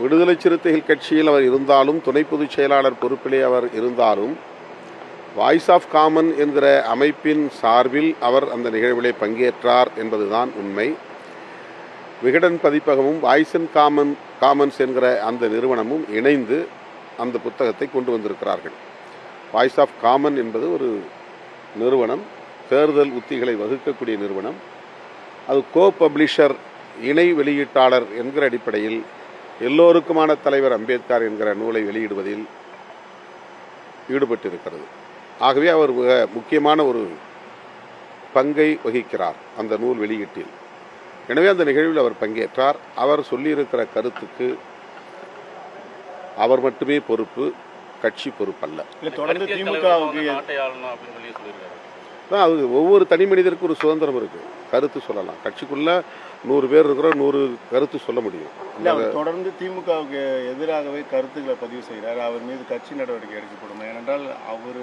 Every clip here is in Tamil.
விடுதலை சிறுத்தைகள் கட்சியில் அவர் இருந்தாலும் துணை பொதுச் செயலாளர் பொறுப்பிலே அவர் இருந்தாலும் வாய்ஸ் ஆஃப் காமன் என்கிற அமைப்பின் சார்பில் அவர் அந்த நிகழ்விலே பங்கேற்றார் என்பதுதான் உண்மை. விகடன் பதிப்பகமும் வாய்ஸ் அண்ட் காமன் காமன்ஸ் என்கிற அந்த நிறுவனமும் இணைந்து அந்த புத்தகத்தை கொண்டு வந்திருக்கிறார்கள். வாய்ஸ் ஆஃப் காமன் என்பது ஒரு நிறுவனம் தேர்தல் உத்திகளை வகுக்கக்கூடிய நிறுவனம். அது கோ பப்ளிஷர் இணை வெளியீட்டாளர் என்கிற அடிப்படையில் எல்லோருக்குமான தலைவர் அம்பேத்கர் என்கிற நூலை வெளியிடுவதில் ஈடுபட்டிருக்கிறது. ஆகவே அவர் மிக முக்கியமான ஒரு பங்கை வகிக்கிறார் அந்த நூல் வெளியீட்டில். எனவே அந்த நிகழ்வில் அவர் பங்கேற்றார். அவர் சொல்லியிருக்கிற கருத்துக்கு அவர் மட்டுமே பொறுப்பு கட்சி பொறுப்பல்ல. தொடர்ந்து அதான் அது ஒவ்வொரு தனி மனிதருக்கும் ஒரு சுதந்திரம் இருக்கு. கருத்து சொல்லலாம். கட்சிக்குள்ள நூறு பேர் இருக்கிறோம் நூறு கருத்து சொல்ல முடியும். இல்ல அவர் தொடர்ந்து திமுகவுக்கு எதிராகவே கருத்துக்களை பதிவு செய்கிறார் அவர் மீது கட்சி நடவடிக்கை எடுக்கப்படும் ஏனென்றால் அவர்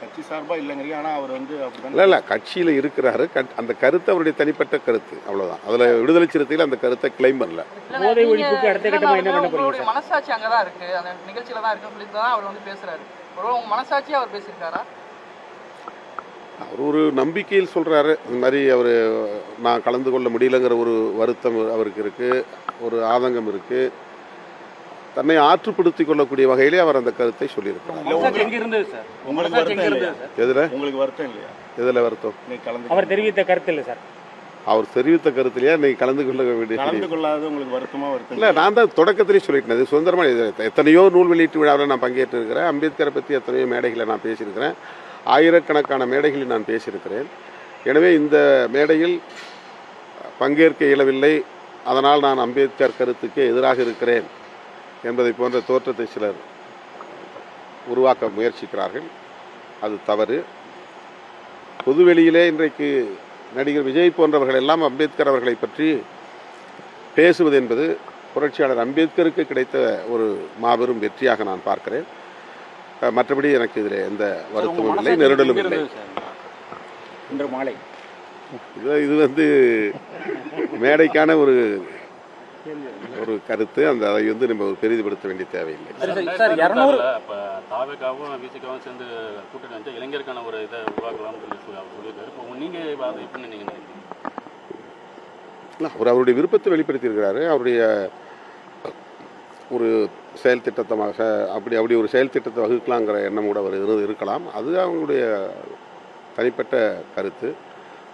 கட்சி சார்பா இல்லைங்கிறீங்க. ஆனா அவர் வந்து இல்ல அப்படிதான் இல்ல கட்சியில இருக்கிறாரு. அந்த கருத்து அவருடைய தனிப்பட்ட கருத்து. அவ்வளவுதான். அதுல விடுதலை சிறுத்தைகள் அந்த கருத்தை கிளைம் பண்ணல. போதை ஒழிப்புக்கு அடுத்த என்ன பண்ண மனசாட்சி அங்கதான் இருக்கு. அந்த நிகழ்ச்சியில தான் இருக்குன்னு சொல்லி தான் அவர் வந்து பேசுறாரு. ஒருவேளை உங்க மனசாட்சியே அவர் பேசியிருக்காரா? அவர் ஒரு நம்பிக்கையில் சொல்றாரு. இந்த மாதிரி அவர் நான் கலந்து கொள்ள முடியலங்கிற ஒரு வருத்தம் அவருக்கு இருக்கு. ஒரு ஆதங்கம் இருக்கு. தன்னை ஆற்றுப்படுத்திக் கொள்ளக்கூடிய வகையிலே அவர் அந்த கருத்தை சொல்லியிருக்கிறார். இல்ல உங்களுக்கு எங்க இருந்தது சார். உங்களுக்கு மனசாட்சி வருத்தம் எங்க இல்லையா? இருந்தது சார். எதுல? உங்களுக்கு வருத்தம் இல்லையா? எதுல வருத்தம்? நீ கலந்து அவர் தெரிவித்த கருத்து இல்லை சார். அவர் தெரிவித்த கருத்திலேயே இன்னைக்கு கலந்து கொள்ள வேண்டிய கலந்து கொள்ளாத உங்களுக்கு வருத்தமா வருத்தம்? இல்ல நான் தான் தொடக்கத்திலேயே சொல்லிட்டேன். இது சுதந்திரமா எத்தனையோ நூல் வெளியீட்டு விழாவில் நான் பங்கேற்று இருக்கிறேன் அம்பேத்கரை பற்றி எத்தனையோ மேடைகளை நான் பேசியிருக்கிறேன். ஆயிரக்கணக்கான மேடைகளில் நான் பேசியிருக்கிறேன். எனவே இந்த மேடையில் பங்கேற்க இயலவில்லை. அதனால் நான் அம்பேத்கர் கருத்துக்கு எதிராக இருக்கிறேன் என்பதை போன்ற தோற்றத்தை சிலர் உருவாக்க முயற்சிக்கிறார்கள். அது தவறு. பொதுவெளியிலே இன்றைக்கு நடிகர் விஜய் போன்றவர்கள் எல்லாம் அம்பேத்கர் அவர்களை பற்றி பேசுவது என்பது புரட்சியாளர் அம்பேத்கருக்கு கிடைத்த ஒரு மாபெரும் வெற்றியாக நான் பார்க்கிறேன். மற்றபடி எனக்கு இதில் எந்த வருத்தமும் இல்லை நெருடலும் இல்லை. இன்று மாலை. இது இது வந்து மேடைக்கான ஒரு ஒரு கருத்து. அந்த அதை வந்து நம்ம ஒரு பெரிதுபடுத்த வேண்டிய தேவையில்லை. சார், இருநூறு- இப்போ தாவேக்காவும் விசிகாவும் சேர்ந்து கூட்டணி இளைஞருக்கான ஒரு இதை உருவாக்கலாம்னு சொல்லியிருக்காரு. இப்போ நீங்க அதை நீங்க நினைக்கிறீங்க? இல்ல, அவர் அவருடைய விருப்பத்தை வெளிப்படுத்தியிருக்கிறாரு. அவருடைய ஒரு செயல் திட்டத்தமாக அப்படி அப்படி ஒரு செயல் திட்டத்தை வகுக்கலாங்கிற எண்ணம் கூட அவர் இரு- இருக்கலாம். அது அவங்களுடைய தனிப்பட்ட கருத்து.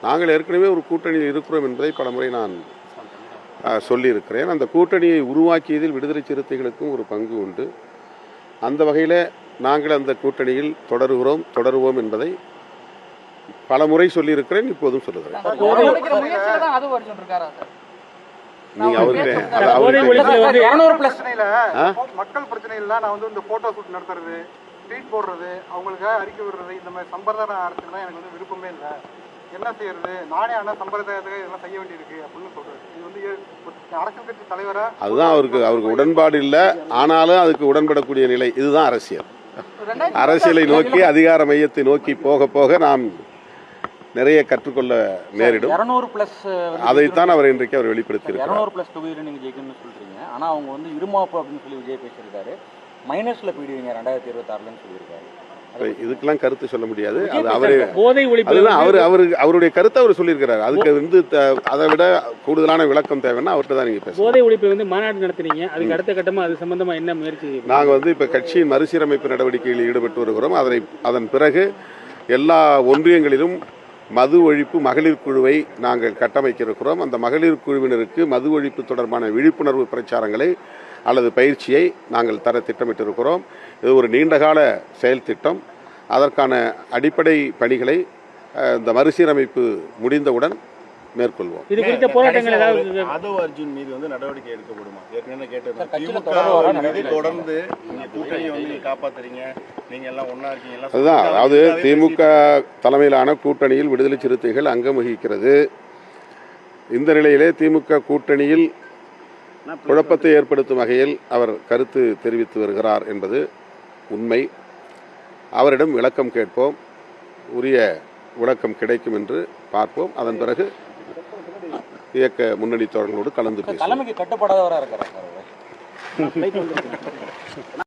நாங்கள் ஏற்கனவே ஒரு கூட்டணியில் இருக்கிறோம் என்பதை பலமுறை நான் சொல்லியிருக்கிறேன். அந்த கூட்டணியை உருவாக்கியதில் விடுதலை சிறுத்தைகளுக்கும் ஒரு பங்கு உண்டு. அந்த வகையில் நாங்கள் அந்த கூட்டணியில் தொடருகிறோம் தொடருவோம் என்பதை பல முறை சொல்லியிருக்கிறேன் இப்போதும் சொல்லுகிறேன். நீங்க ஆ? மக்கள் பிரச்சனையில நான் வந்து இந்த போட்டோ ஷூட் நடத்துறது ட்வீட் போடுறது அவங்களுக்காக அறிக்கை விடுறது இந்த மாதிரி சம்பிரதாய அரசுலாம் எனக்கு வந்து விருப்பமே இல்லை. என்ன செய்யறது? நானே ஆனா சம்பிரதாயத்துக்காக இதெல்லாம் செய்ய வேண்டியிருக்கு அப்படின்னு சொல்றாரு இது வந்து அரசியல் கட்சி தலைவரா? அதுதான் அவருக்கு அவருக்கு உடன்பாடு இல்லை. ஆனாலும் அதுக்கு உடன்படக்கூடிய நிலை. இதுதான் அரசியல். அரசியலை நோக்கி அதிகார மையத்தை நோக்கி போக போக நாம் நிறைய கற்றுக்கொள்ள நேரிடும். இரநூறு பிளஸ் அதைத்தான் அவர் இன்றைக்கு அவர் வெளிப்படுத்தியிருக்கிறார். இரநூறு பிளஸ் தொகுதியில் நீங்க ஜெயிக்கணும்னு சொல்றீங்க. ஆனா அவங்க வந்து இருமாப்பு அப்படின்னு சொல்லி விஜய் பேசியிருக்காரு. மைனஸ்ல போயிடுவீங்க ரெண்டாயிரத்தி இருபத்தாறுலன்னு சொல்லியிருக்காரு. இதுக்கெல்லாம் கருத்து சொல்ல முடியாது. அது அவரு அதுதான் அவர் அவரு அவருடைய கருத்தை அவர் சொல்லியிருக்கிறார். அதுக்கு வந்து த- அதை விட கூடுதலான விளக்கம் தேவைன்னா அவர்கிட்ட தான் நீங்க போதை ஒழிப்பு வந்து மாநாடு நடத்துனீங்க அதுக்கு அடுத்த கட்டமா அது சம்பந்தமா என்ன முயற்சி செய்ய நாங்க வந்து இப்ப கட்சியின் மறுசீரமைப்பு நடவடிக்கைகளில் ஈடுபட்டு வருகிறோம். அதனை அதன் பிறகு எல்லா ஒன்றியங்களிலும் மது ஒழிப்பு மகளிர் குழுவை நாங்கள் கட்டமைக்கிருக்கிறோம் அந்த மகளிர் குழுவினருக்கு மது ஒழிப்பு தொடர்பான விழிப்புணர்வு பிரச்சாரங்களை அல்லது பயிற்சியை நாங்கள் தர திட்டமிட்டிருக்கிறோம். இது ஒரு நீண்டகால செயல் திட்டம். அதற்கான அடிப்படை பணிகளை இந்த மறுசீரமைப்பு முடிந்தவுடன் மேற்கொள்வோம். இது குறித்த போராட்டங்கள் ஏதாவது ஆதவ் அர்ஜுன் மீது வந்து நடவடிக்கை எடுக்கப்படுமா? ஏற்கனவே கேட்டது. தொடர்ந்து நீங்க கூட்டணியை வந்து நீங்க காப்பாத்துறீங்க. நீங்க எல்லாம் ஒண்ணா இருக்கீங்க. எல்லாம் அதுதான். அதாவது திமுக தலைமையிலான கூட்டணியில் விடுதலை சிறுத்தைகள் அங்கம் வகிக்கிறது இந்த நிலையிலே திமுக கூட்டணியில் குழப்பத்தை ஏற்படுத்தும் வகையில் அவர் கருத்து தெரிவித்து வருகிறார் என்பது உண்மை. அவரிடம் விளக்கம் கேட்போம். உரிய விளக்கம் கிடைக்கும் என்று பார்ப்போம். அதன் பிறகு இயக்க முன்னணி தோழர்களோடு கலந்து தலைமைக்கு கட்டுப்படாதவரா இருக்கிறார்